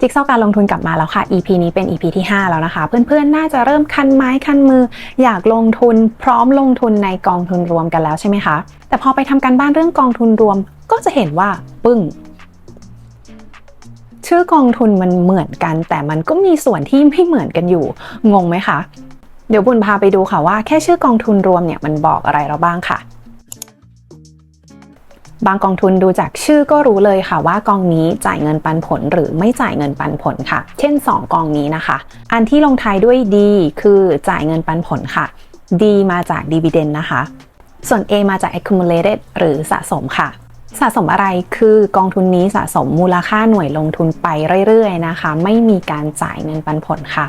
จิ๊กซอว์การลงทุนกลับมาแล้วค่ะ EP นี้เป็น EP ที่ 5 แล้วนะคะ เพื่อนๆ น่าจะเริ่มคันไม้คันมือ อยากลงทุนพร้อมลงทุนในกองทุนรวมกันแล้วใช่ไหมคะ แต่พอไปทำการบ้านเรื่องกองทุนรวม ก็จะเห็นว่าปึ้ง ชื่อกองทุนมันเหมือนกัน แต่มันก็มีส่วนที่ไม่เหมือนกันอยู่ งงไหมคะ เดี๋ยวบุญพาไปดูค่ะว่าแค่ชื่อกองทุนรวมเนี่ยมันบอกอะไรเราบ้างค่ะ บางกองทุนดูจากชื่อก็รู้เลยค่ะว่ากองนี้จ่ายเงินปันผลหรือไม่จ่ายเงินปันผลค่ะ เช่น 2 กองนี้นะคะ อันที่ลงท้ายด้วย D คือจ่ายเงินปันผลค่ะ D มาจาก dividend นะคะ ส่วน A มาจาก accumulated หรือสะสมค่ะ สะสมอะไรคือกองทุนนี้สะสมมูลค่าหน่วยลงทุนไปเรื่อยๆนะคะ ไม่มีการจ่ายเงินปันผลค่ะ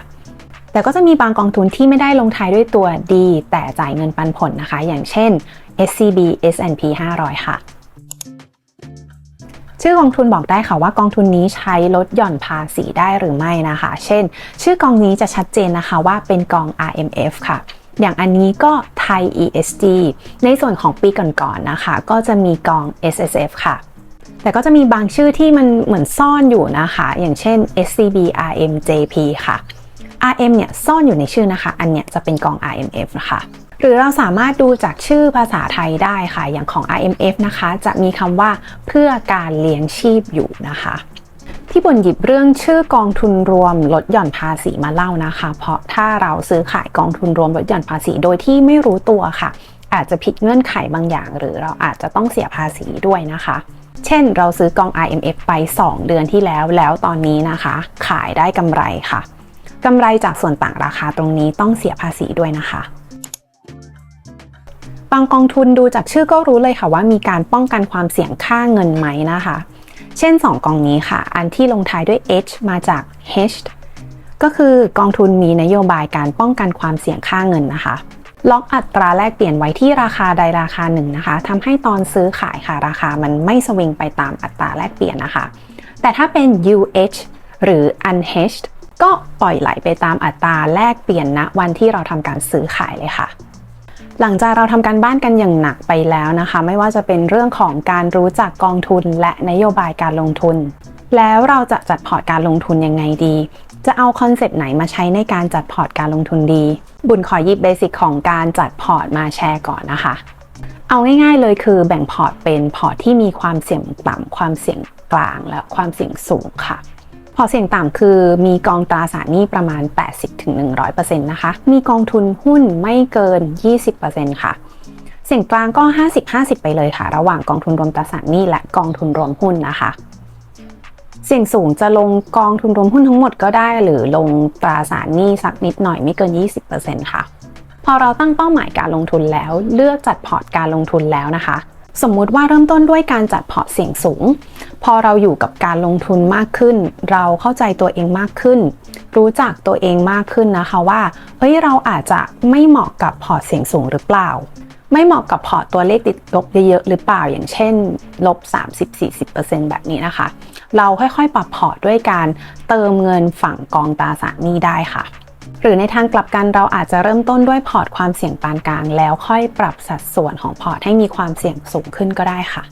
แต่ก็จะมีบางกองทุนที่ไม่ได้ลงท้ายด้วยตัว D แต่จ่ายเงินปันผลนะคะ อย่างเช่น SCB S&P 500 ค่ะ ชื่อกองทุนบอกได้ค่ะว่ากองทุนนี้ใช้ลดหย่อนภาษีได้หรือไม่นะคะ เช่น ชื่อกองนี้จะชัดเจนนะคะว่าเป็นกอง RMF ค่ะอย่างอันนี้ก็ไทย ESG ในส่วนของปีก่อนๆนะคะ ก็จะมีกอง SSF ค่ะ แต่ก็จะมีบางชื่อที่มันเหมือนซ่อนอยู่นะคะ อย่างเช่น SCB RMJP ค่ะ RM เนี่ยซ่อนอยู่ในชื่อนะคะ อันเนี้ยจะเป็นกอง RMF นะคะ หรือเราสามารถดูจากชื่อภาษาไทยได้ค่ะ อย่างของ IMF นะคะ จะมีคำว่าเพื่อการเลี้ยงชีพอยู่นะคะที่บนหยิบเรื่องชื่อกองทุนรวมลดหย่อนภาษีมาเล่านะคะ เพราะถ้าเราซื้อขายกองทุนรวมลดหย่อนภาษีโดยที่ไม่รู้ตัวค่ะ อาจจะผิดเงื่อนไขบางอย่าง หรือเราอาจจะต้องเสียภาษีด้วยนะคะ เช่น เราซื้อกอง IMF ไป 2 เดือนที่แล้วแล้วตอนนี้นะคะ ขายได้กำไรค่ะกำไรจากส่วนต่างราคาตรงนี้ต้องเสียภาษีด้วยนะคะางกองทุนดูจากชื่อก็รู้เลยค่ะว่ามีการป้องกันความเสี่ยงค่าเงินไหมนะคะ เช่น 2 กองนี้ค่ะ อันที่ลงท้ายด้วย H มาจาก hedged ก็คือกองทุนมีนโยบายการป้องกันความเสี่ยงค่าเงินนะคะ ล็อกอัตราแลกเปลี่ยนไว้ที่ราคาใดราคาหนึ่งนะคะทำให้ตอนซื้อขายค่ะราคามันไม่สวิงไปตามอัตราแลกเปลี่ยนนะคะ แต่ถ้าเป็น UH หรือ unhedged ก็ปล่อยไหลไปตามอัตราแลกเปลี่ยนณวันที่เราทำการซื้อขายเลยค่ะ หลังจากเราทำการบ้านกันอย่างหนักไปแล้วนะคะ ไม่ว่าจะเป็นเรื่องของการรู้จักกองทุนและนโยบายการลงทุน แล้วเราจะจัดพอร์ตการลงทุนยังไงดี จะเอาคอนเซปต์ไหนมาใช้ในการจัดพอร์ตการลงทุนดี บุญขอหยิบเบสิกของการจัดพอร์ตมาแชร์ก่อนนะคะ เอาง่ายๆเลยคือแบ่งพอร์ตเป็นพอร์ตที่มีความเสี่ยงต่ำความเสี่ยงกลางและความเสี่ยงสูงค่ะ พอเสี่ยงต่ำคือมีกองตราสารหนี้ประมาณ 80-100%นะคะ มีกองทุนหุ้นไม่เกิน 20%ค่ะ เสี่ยงกลางก็ 50-50 ไปเลยค่ะ ระหว่างกองทุนรวมตราสารหนี้และกองทุนรวมหุ้นนะคะเสี่ยงสูงจะลงกองทุนรวมหุ้นทั้งหมดก็ได้ หรือลงตราสารหนี้สักนิดหน่อยไม่เกิน 20%ค่ะ พอเราตั้งเป้าหมายการลงทุนแล้ว เลือกจัดพอร์ตการลงทุนแล้วนะคะ สมมุติว่าเริ่มต้นด้วยการจัดพอร์ตเสี่ยงสูง พอเราอยู่กับการลงทุนมากขึ้น เราเข้าใจตัวเองมากขึ้น รู้จักตัวเองมากขึ้นนะคะว่าเฮ้ยเราอาจจะไม่เหมาะกับพอร์ตเสี่ยงสูงหรือเปล่า ไม่เหมาะกับพอร์ตตัวเลขติดลบเยอะๆหรือเปล่า อย่างเช่นลบ 30-40%แบบนี้นะคะ เราค่อยๆปรับพอร์ตด้วยการเติมเงินฝั่งกองตราสารหนี้ได้ค่ะ หรือในทางกลับกันเราอาจจะเริ่มต้นด้วยพอร์ตความเสี่ยงปานกลาง แล้วค่อยปรับสัดส่วนของพอร์ตให้มีความเสี่ยงสูงขึ้นก็ได้ค่ะ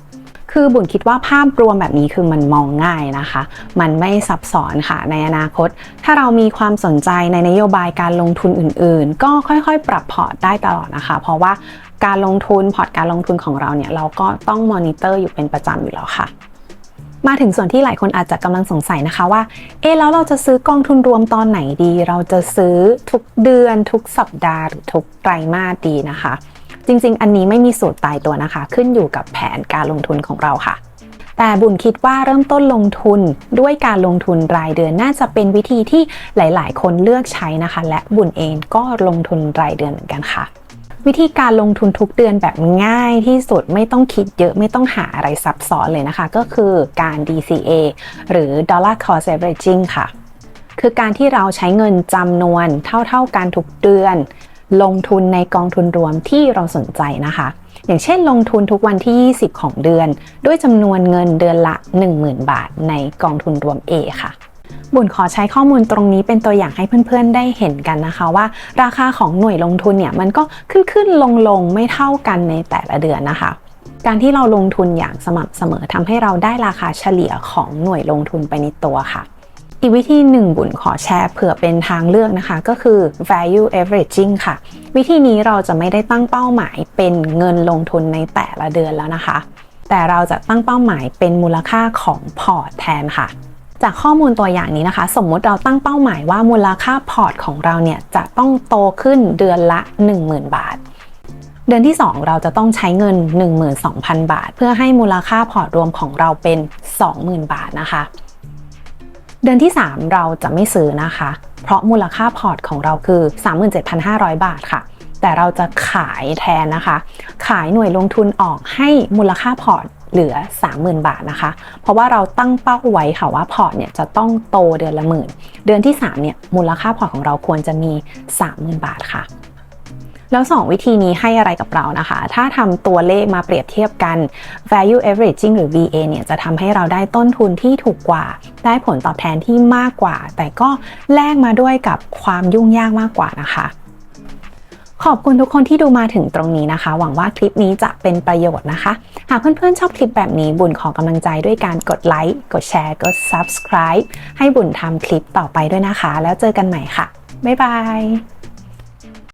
คือบุญคิดว่าภาพรวมแบบนี้คือมันมองง่ายนะคะ มันไม่ซับซ้อนค่ะในอนาคต ถ้าเรามีความสนใจในนโยบายการลงทุนอื่น ๆ ก็ค่อยๆ ปรับพอร์ตได้ตลอดนะคะ เพราะว่าการลงทุนพอร์ตการลงทุนของเราเนี่ยเราก็ต้องมอนิเตอร์อยู่เป็นประจำอยู่แล้วค่ะ มาถึงส่วนที่หลายคนอาจจะกำลังสงสัยนะคะว่า เอ๊แล้วเราจะซื้อกองทุนรวมตอนไหนดี เราจะซื้อทุกเดือนทุกสัปดาห์หรือทุกไตรมาสดีนะคะ จริง ๆ อันนี้ไม่มีสูตรตายตัวนะคะ ขึ้นอยู่กับแผนการลงทุนของเราค่ะ แต่บุญคิดว่าเริ่มต้นลงทุนด้วยการลงทุนรายเดือนน่าจะเป็นวิธีที่หลาย ๆ คนเลือกใช้นะคะ และบุญเองก็ลงทุนรายเดือนเหมือนกันค่ะ วิธีการลงทุนทุกเดือนแบบง่ายที่สุดไม่ต้องคิดเยอะไม่ต้องหาอะไรซับซ้อนเลยนะคะ ก็คือการ DCA หรือ Dollar Cost Averaging ค่ะ คือการที่เราใช้เงินจำนวนเท่าๆกันทุกเดือน ลงทุนในกองทุนรวมที่เราสนใจนะคะ อย่างเช่นลงทุนทุกวันที่ 20 ของเดือน ด้วยจำนวนเงินเดือนละ 10,000 บาทในกองทุนรวม A ค่ะ บุญขอใช้ข้อมูลตรงนี้เป็นตัวอย่างให้เพื่อนๆได้เห็นกันนะคะว่า ราคาของหน่วยลงทุนเนี่ยมันก็ขึ้นขึ้นลงลงๆไม่เท่ากันในแต่ละเดือนนะคะ การที่เราลงทุนอย่างสม่ำเสมอทำให้เราได้ราคาเฉลี่ยของหน่วยลงทุนไปในตัวค่ะอีกวิธีหนึ่งบุญขอแชร์เผื่อเป็นทางเลือกนะคะ ก็คือ value averaging ค่ะ วิธีนี้เราจะไม่ได้ตั้งเป้าหมายเป็นเงินลงทุนในแต่ละเดือนแล้วนะคะ แต่เราจะตั้งเป้าหมายเป็นมูลค่าของพอร์ตแทนค่ะ จากข้อมูลตัวอย่างนี้นะคะ สมมุติเราตั้งเป้าหมายว่ามูลค่าพอร์ตของเราเนี่ยจะต้องโตขึ้นเดือนละ 10,000 บาท เดือนที่ 2 เราจะต้องใช้เงิน 12,000 บาท เพื่อให้มูลค่าพอร์ตรวมของเราเป็น 20,000 บาทนะคะ เดือนที่ 3 เราจะไม่ซื้อนะคะ เพราะมูลค่าพอร์ตของเราคือ 37,500 บาทค่ะแต่เราจะขายแทนนะคะ ขายหน่วยลงทุนออกให้มูลค่าพอร์ต เหลือ 30,000 บาทนะคะ เพราะว่าเราตั้งเป้าไว้ค่ะว่าพอร์ตเนี่ยจะต้องโตเดือนละหมื่น เดือนที่3เนี่ยมูลค่าพอร์ตของเราควรจะมี 30,000 บาทค่ะแล้ว 2 วิธีนี้ให้อะไรกับเรานะคะ ถ้าทำตัวเลขมาเปรียบเทียบกัน value averaging หรือ VA เนี่ยจะทำให้เราได้ต้นทุนที่ถูกกว่า ได้ผลตอบแทนที่มากกว่า แต่ก็แลกมาด้วยกับความยุ่งยากมากกว่านะคะ ขอบคุณทุกคนที่ดูมาถึงตรงนี้นะคะ หวังว่าคลิปนี้จะเป็นประโยชน์นะคะ หากเพื่อนๆชอบคลิปแบบนี้บุญขอกำลังใจด้วยการกดไลค์ กดแชร์ กด subscribe ให้บุญทำคลิปต่อไปด้วยนะคะ แล้วเจอกันใหม่ค่ะ บ๊ายบาย